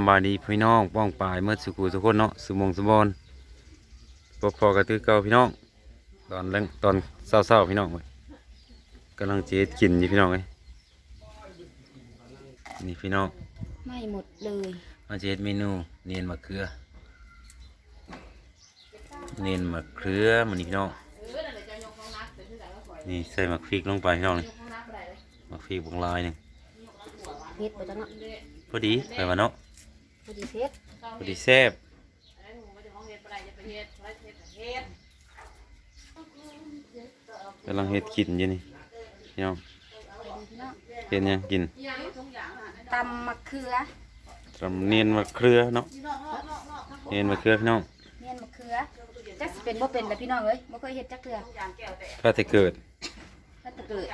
ำบายดีพี่น้องป้องปลายเมื่อสุขุทุกคนเนาะสมองสมบอนพอพอๆกับตื้อเก่าพี่น้อง ตอนแรงตอนเศร้าๆพี่น้องเว้ยกำลังเจ็ดกินอยู่พี่น้องเลยนี่พี่น้องไม่หมดเลยมาเจ็ดเมนูเนียนมะเขือ เนียนมะเขือมันนี่พี่น้องนี่ใส่มะพริกลงไปพี่น้องนี่มะพริกบางลายหนึงเพชรไปจังเนาะ พอดีไปมาเนาะพ อดีเพชรพอดีแซ่บกำลังเฮ็ดกินอยู่นี่พี่น้องพี่น้องเฮ็ดหยังกินตำมะเขือทำเนียนมะเขือเนาะเนียนมะเขือพี่น้องเนียนมะเขือจักสิเป็นบ่เป็นแต่พี่น้องเอ้ยบ่เคยเฮ็ดจักเทื่อถ้าจะเกิดถ้าจะเกิด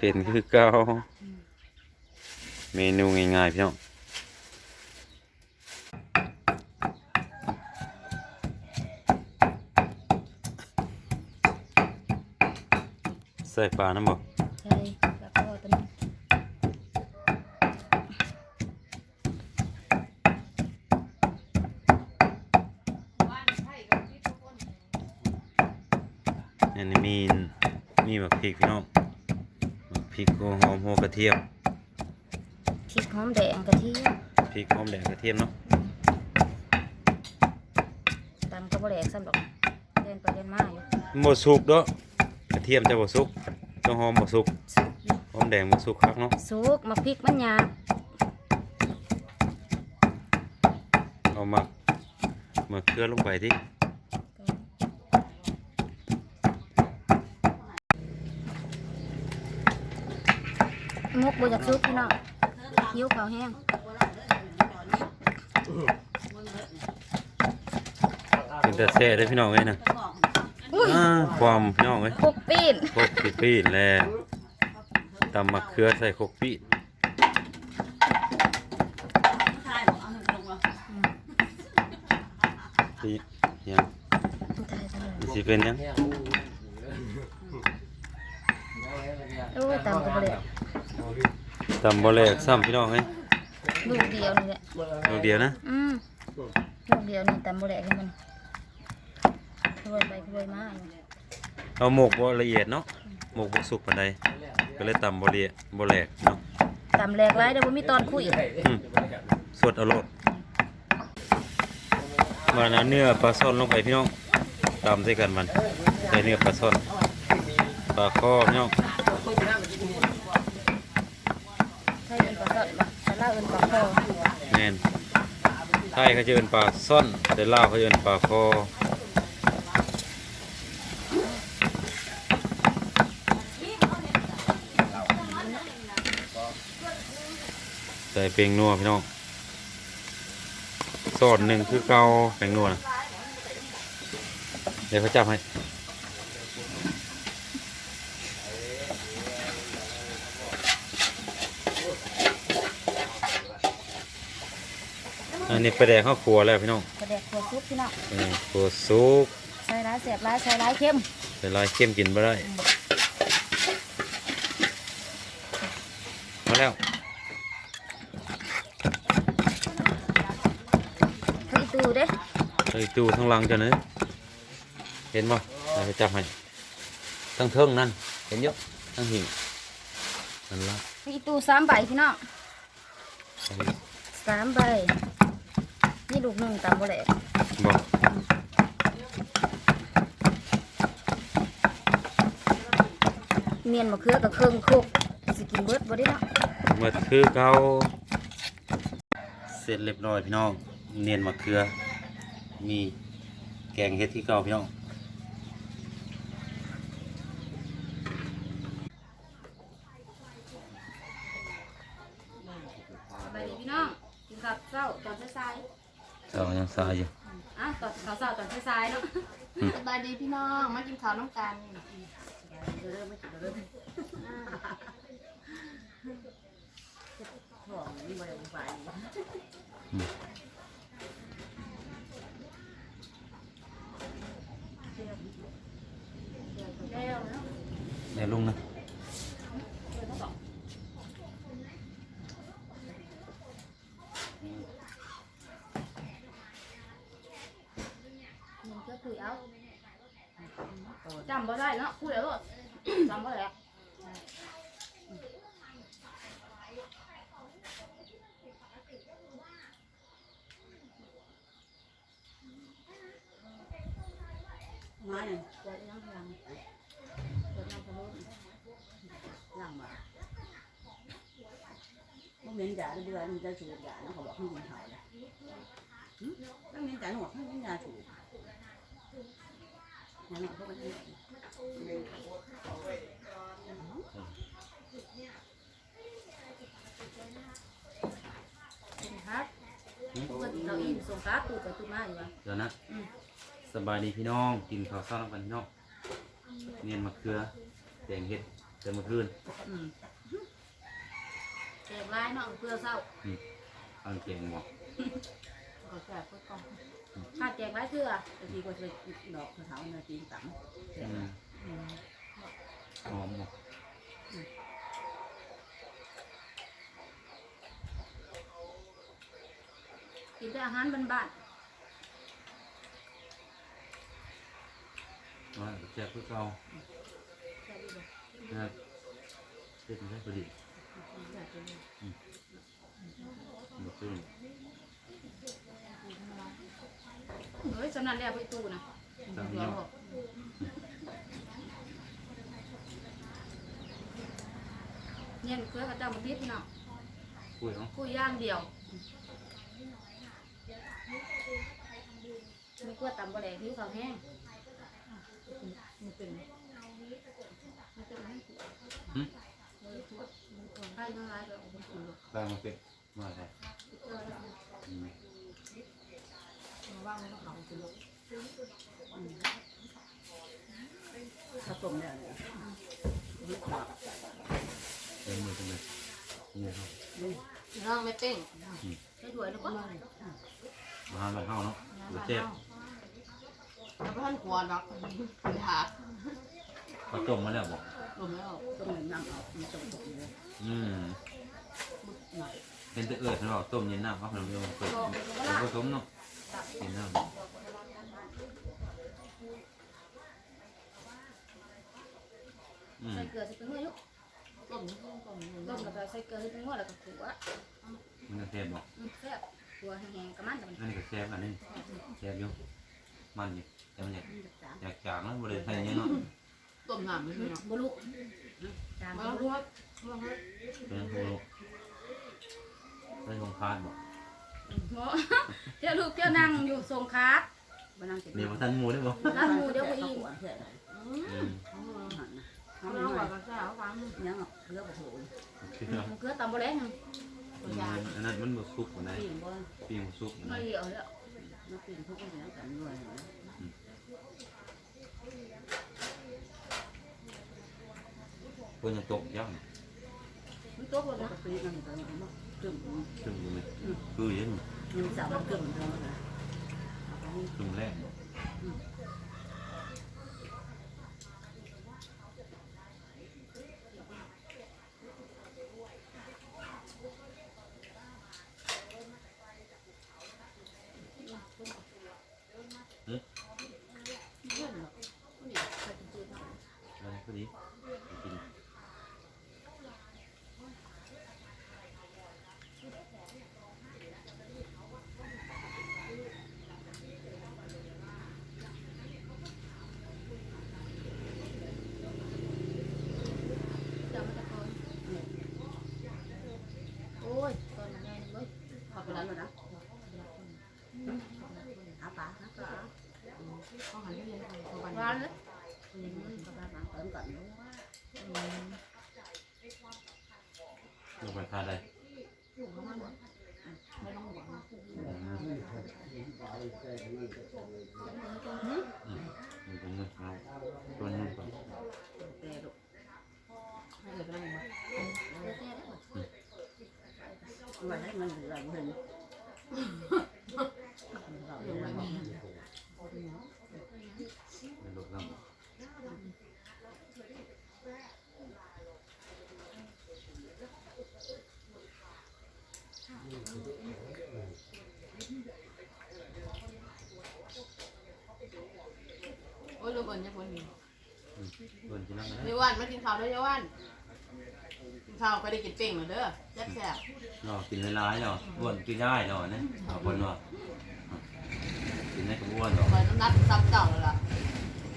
เป็นคือเก่าเมนูง่ายๆพี่น้อง ใส่ปลาน้ำบ่ใช่แล้วก็ตัวนี้อันนี้มีมีบักพริกพี่น้องบักพริกหัวหอมหัวกระเทียมพริกหอมแดงกะทิพริกหอมแดงกระเทียมเนาะตำก็บ่แหลกซ้ำดอกเดินไปเดินมาอยู่บ่สุกเด้อกระ เทียมจะบ่สุกต้องหอมบ่สุกหอมแดงบ่สุกคักเนาะสุกมะพริกมันหยาบเอามามาเกลือลงไปที่มุกบ่อยากสุกพี่น้องหิวข้าวแห้งเป็นแต่แซ่ได้อพี่น้องเอ้ยนะ อุ้ยอ่าความพี่น้องเอ้ยคุกปีนโคกปีปีดแล้วตำมะเขือใส่โคกปีดสิยังตายจังเลยสิเป็นยังโอ้ยตำก็บ่แหลกตำบ่แหลกซ้ำพี่น้องเอ้ยลูกเดียวนี่แหละลูกเดียวนะ อืมลูกเดียวนี่ตำบ่แหลกให้มัน รวยไปรวยมาเอาหมกบ่ละเอียดเนาะหมกบ่สุกปานใดก็เลยตำบ่ละเอียดบ่แหลกเนาะตำแหลกไรเดี๋ยวบ่มีตอนคุยอืมสดเอาโลดมันเอาเนื้อปลาซ่อนลงไปพี่น้องตำใส่กันมันใส่เนื้อปลาซ่อนปลาคอพี่น้องใช่เนปลาสดบ่แต่ลาวเอินปลาคอแม่นไทยเขาจะเอินปลาซ่อนแต่ลาวเขาจะเอินปลาคอ เปียงนัวพี่น้องสอดหนึ่งคือเกาแป้งนัวนะเดี๋ยวเขาจับให้อันนี้ไปแดกข้าวครัวแล้วพี่น้องกระเดกขัวซุปพี่น้องเออครัวซุปใส่ร้ายเสียบร้ายใส่ร้ายเข้มใส่ลายเข้มกินบ่ได้ มาแล้ว เฮ้ยตูเด้ เฮ้ยตู้ทั้งหลังจะเนื้อเห็นบ่เราไปจับให้ทั้งเทิงนั่น เห็นเยอะทั้งหิ่งนั่นละเฮ้ยตูสามใบพี่น้องใส่สามใบนี่ลูกหนึ่งตำบ่แหลกบ่เมียนมะเขือกับเครื่องคลุกสิกินเบิดบ่ได้เนาะเมื่อคือเกาเสร็จเรียบร้อยพี่น้อง เนียนมะเขือ มีแกงเฮ็ดที่เก่าพี่น้องใบดีพี่น้องกินข้าวเช้าตอนสายเจ้ายังสายอยู่ๆอะตอนข้าวเช้าตอนสายๆเนาะสบายดีพี่น้อง มากินข้าวน้ำกันเดี๋ยวลุงนะ แล้วจำบ่ได้เนาะพูดแล้วจำบ่ได้ nói này cho nó làm cho nó có lúc làm mà nó miếng giả nó đưa anh ra chủ giả nó không bỏ không dùng hỏi này nó miếng giả nó bỏ không nhà chủ nhà nó có cái ครับเพิ่น เราอินส่งการ์ดตูไปตูมาอยู่ว่ะเดี๋ยวนะอืมสบายดีพี่น้องกินข้าวเช้าแล้วกันพี่น้องเนียนมะเขือแดงเห็ดแต่เมื่อคืน ừ แจกลายเนาะเพื่อเศร้าเอาแกงบอก có cả có con ถ้าแจกลายเพื่อ cái gì có sự đọt thảo thảo là chín tắm อืม หอมบอกกินแต่อาหารบ้านว่าแซ่บเพื่อเก่าๆแซ่บดีบ่นะครับเด็ดได้พอดีเมื่อคืนเฮ้ยสำนันแล้วไปตู้นะตามนี้ เนาะ เนี่ยเคยกับเจ้ามาพิษเนาะคุยเนาะกูย่างเดียวมีกล้วยตำบะแดงผิวขาวแห้งมันเป็นไม่เป็นไรหึใครทั้งหลายก็เอาไปกินเลยตามมาเป็ดมาแท้อืมว่างแล้วเขาจะลุกถ้าต้มเนี่ยลุกหลับ เต็มมือจังเลยเนี่ยครับ น้องไม่เป้งใช้ถ้วยแล้วก็มาหาบ้านเฮาเนาะหรือแซ่บแล้วก็ท่านกลัวดอกปัญหาเขาต้มมาแล้วบอกต้มแล้วต้มหนึ่งน้ำเอามันต้มต้มเลยอืมหน่อยเป็นแต่เอิดเนาะต้มเย็นน้ำเอาขนมเดียวเปิดบอกไปก็ผละสมเนาะกินน้ำอืมใส่เกลือใส่เป็นหัวยุก ต้มนี่ต้มต้มนี่ต้มแล้วก็ใส่เกลือใส่เป็นหัวแล้วก็ขัวมันก็แซ่บบอกอืมแซ่บขัวแห้งๆกับมันแต่มันอันนี้ก็แซ่บอันนี้แซ่บอยู่มันอยู่แต่มันอยากมันจะจางอยากจางแล้วบริเวณนี้เนาะต้มน้ำไม่ใช่เนาะบลุจางมาบลลุวกลวกให้เป็นโคโลได้ลงคาดบอกโอ้เจ้าลูกเจ้านั่งอยู่ทรงคาร์ดมานั่งกินเดี๋ยวมาทันหมูได้บอกร้านหมูเดี๋ยวก็อิ่มเพื่อนอืมอืมหันนะเอา เขาน้องหหน่วาอนยกับเจ้าฟังยังเพื่อประโถโอเคเนาะหมูเกลือตำบะแดงตัวอย่างอันนั้นมันบซุปอันไหนปีนบ่ปิ้งซุปอันไหนไม่เหี่ยวแล้วมาปีนทุกคนแล้วกันด้วยเพื่อนจะตกย่างมันตัวคนแล้วนะก็ปีนนั่นเลยมาตึมซึ่งอยู่ไหมคือเย็นยังสาวมันตึมเลยนะซึ่งแรกบอก ใส่จืดๆเนาะ อะไรพอดีไปกิน เดี๋ยวมันจะคนโอ้ยตอนนี้เว้ย ขอบไปแล้วนะหาปลาหาปลา เขาหันไปเลยเขาบัน ร้านเลย อืมปลาปลาเติมก่อน ลงไปคาได้ไม่ต้องหวังอืมมันเป็นเงินเอาตัวนึงก่อนแต่ลูกให้เลยไปนั่งมาเดี๋ยวแซ่ได้หมดมันให้มันเหลือเงินเรา เดี๋ เดี๋ ย ยวว มั มัน น เป็นรถลำ เบิ่นจะคนนี้เพิ่นกินน้ำกันเยาวันมากินข้าวด้วยเยาวันกินข้าวก็ได้กินเป่งเหรอเด้อแซ่บแซ่บเนาะกินหลายๆเนาะอ้วนกินได้เนาะนี่ยเอาคนเนาะกินได้ก็อ้วนเนาะไปน้ำนัดซ้ำเจ้าแล้วล่ะ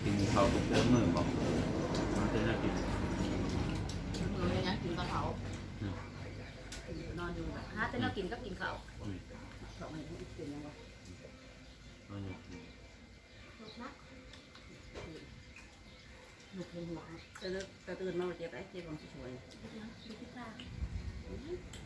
กินข้าวทุกเดือนมื้อบ่มันเป็นอะไรกินมือเลยยังกินกะเพรานอนอยู่แบบหาแต่เรากินก็กินข้าวเขาไม่ได้กินยังไงมันอยู่ หนุกเป็นหัวจะเลิกจะตื่นมาเจ็บไอ้เจ็บของช่วยเ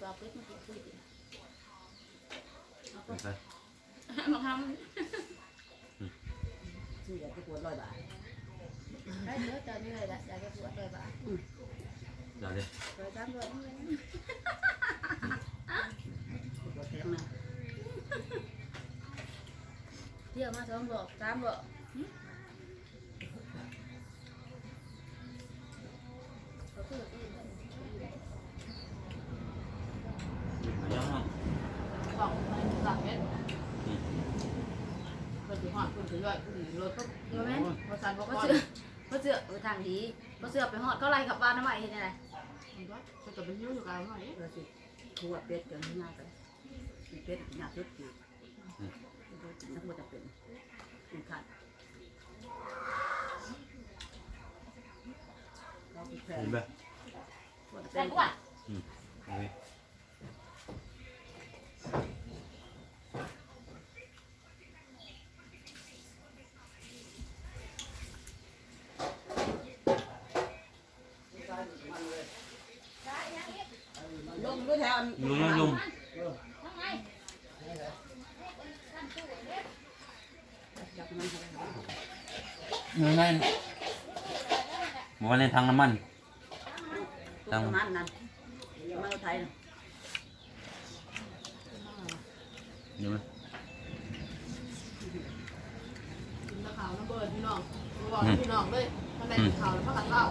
แล้วสิเอาเป็ดมากินคุยดิไปมาทซื้ออยากจะปวดร้อยบาทำได้เนื้อจะนี่เลยละอยากจะปวดเลยบ่ะเดี๋ยวดิร้อยสามร้อยนี่เลยปวดแข็งนะเที่ยวมาสองบอกสามบอก พิ่นสิหอดเพิ่นสิย่อยรถเห็นไหมบ่สั่นบ่เขาก่อนเสือเขาเสือเออทางดีเขาเสือไปหอดเขาไล่กลับบ้านทำไมเห็นยังไงเพิ่นก็ไปหิ้วอยู่กันหน่อยเราสิทัวเป็ดกันง่ายไปเป็ดหนักสุดจีนักบวชจะเป็นเป็นขาดเราเป็นแฟนเห็นไหมแต่กว่าอืมเอาไว้ ลงด้วยแถว ลุงนะลุง จับมัน ยังไงหมอในทางน้ำมันตัวประมาณนั้นมาไทยเดี๋ยวไหมกินตะขาวน้ำเบิร์ดพี่น้องบอกพี่น้องเลยข้างในกินข้าวแล้วพักกันเล่า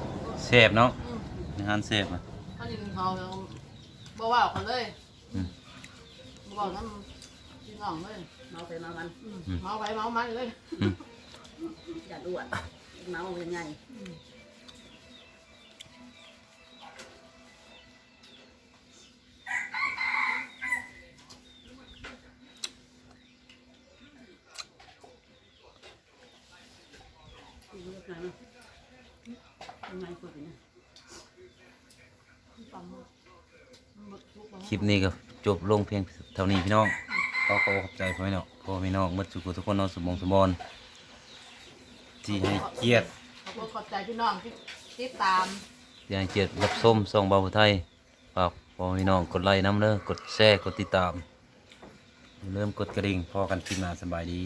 เสพเนาะอืมในงานเสพอะถ้ากินข้าวแล้วบ่ว่ากันเลยอืมบ่บอกน้ำพี่น้องเลยเมาไปมามันอืมเมาไปเมามันเลย อย่าอ้วนเมาเป็นไงเลือกไงมั้งยังไงคลิปนี้ก็จบลงเพียงเท่านี้พี่น้องขอขอบใจพ่อพี่น้องพ่อพี่น้องหมดสุขทุกคนนอนสมองสมบูรณ์ ที่ให้เกียรติขอบคุณขอบใจพี่น้องที่ติดตามที่ให้เกียรติรับชมส่องเบาผู้ไทยฝากพ่อพี่น้องกดไลค์น้ำเด้อกดแชร์กดติดตามอย่าลืมกดกระดิ่งพอกันคลิปหน้าสบายดี